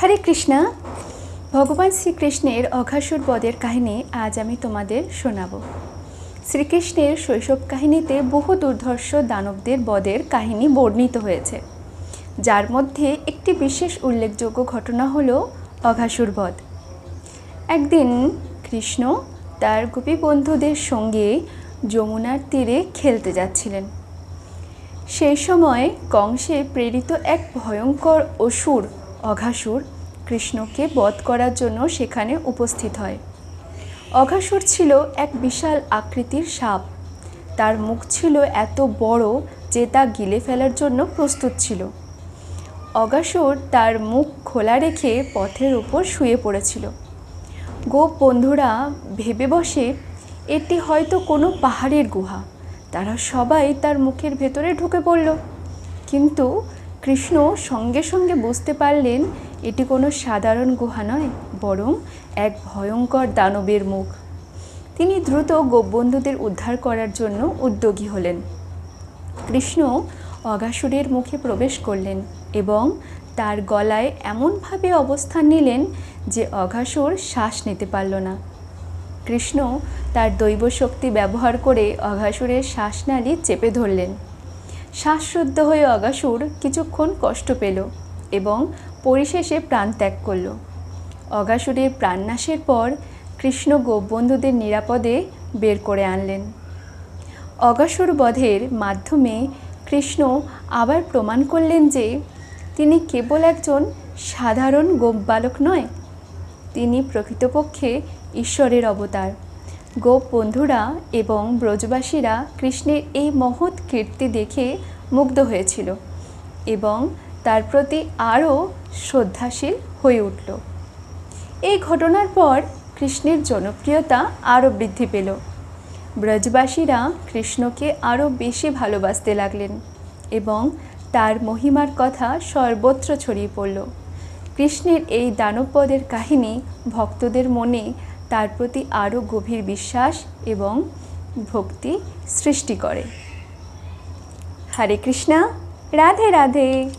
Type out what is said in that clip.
হরে কৃষ্ণা। ভগবান শ্রীকৃষ্ণের অঘাসুর বধের কাহিনী আজ আমি তোমাদের শোনাব। শ্রীকৃষ্ণের শৈশব কাহিনীতে বহু দুর্ধর্ষ দানবদের বদের কাহিনী বর্ণিত হয়েছে। যার মধ্যে একটি বিশেষ উল্লেখযোগ্য ঘটনা হল অঘাসুর বধ। একদিন কৃষ্ণ তার গোপী বন্ধুদের সঙ্গে যমুনার তীরে খেলতে যাচ্ছিলেন। সেই সময় কংসে প্রেরিত এক ভয়ঙ্কর অসুর অঘাসুর কৃষ্ণকে বধ করার জন্য সেখানে উপস্থিত হয়। অঘাসুর ছিল এক বিশাল আকৃতির সাপ। তার মুখ ছিল এত বড় যে তা গিলে ফেলার জন্য প্রস্তুত ছিল। অগাসুর তার মুখ খোলা রেখে পথের ওপর শুয়ে পড়েছিল। গোপ বন্ধুরা ভেবে বসে, এটি হয়তো কোনো পাহাড়ের গুহা। তারা সবাই তার মুখের ভেতরে ঢুকে পড়ল। কিন্তু কৃষ্ণ সঙ্গে সঙ্গে বুঝতে পারলেন এটি কোনো সাধারণ গুহা নয়, বরং এক ভয়ঙ্কর দানবের মুখ। তিনি দ্রুত গোপবন্ধুদের উদ্ধার করার জন্য উদ্যোগী হলেন। কৃষ্ণ অগাসুরের মুখে প্রবেশ করলেন এবং তার গলায় এমনভাবে অবস্থান নিলেন যে অঘাসুর শ্বাস নিতে পারল না। কৃষ্ণ তার দৈব শক্তি ব্যবহার করে অঘাসুরের শ্বাসনালী চেপে ধরলেন। শ্বাসরুদ্ধ হয়ে অগাসুর কিছুক্ষণ কষ্ট পেল এবং পরিশেষে প্রাণ ত্যাগ করল। অগাসুরের প্রাণনাশের পর কৃষ্ণ গোপবন্ধুদের নিরাপদে বের করে আনলেন। অগাসুর বধের মাধ্যমে কৃষ্ণ আবার প্রমাণ করলেন যে তিনি কেবল একজন সাধারণ গোপ বালক নয়, তিনি প্রকৃতপক্ষে ঈশ্বরের অবতার। গোপ বন্ধুরা এবং ব্রজবাসীরা কৃষ্ণের এই মহৎ কীর্তি দেখে মুগ্ধ হয়েছিল এবং তার প্রতি আরও শ্রদ্ধাশীল হয়ে উঠল। এই ঘটনার পর কৃষ্ণের জনপ্রিয়তা আরও বৃদ্ধি পেল। ব্রজবাসীরা কৃষ্ণকে আরও বেশি ভালোবাসতে লাগলেন এবং তার মহিমার কথা সর্বত্র ছড়িয়ে পড়ল। কৃষ্ণের এই দানবপদের কাহিনী ভক্তদের মনে তার প্রতি আরও গভীর বিশ্বাস এবং ভক্তি সৃষ্টি করে। হরে কৃষ্ণা রাধে রাধে।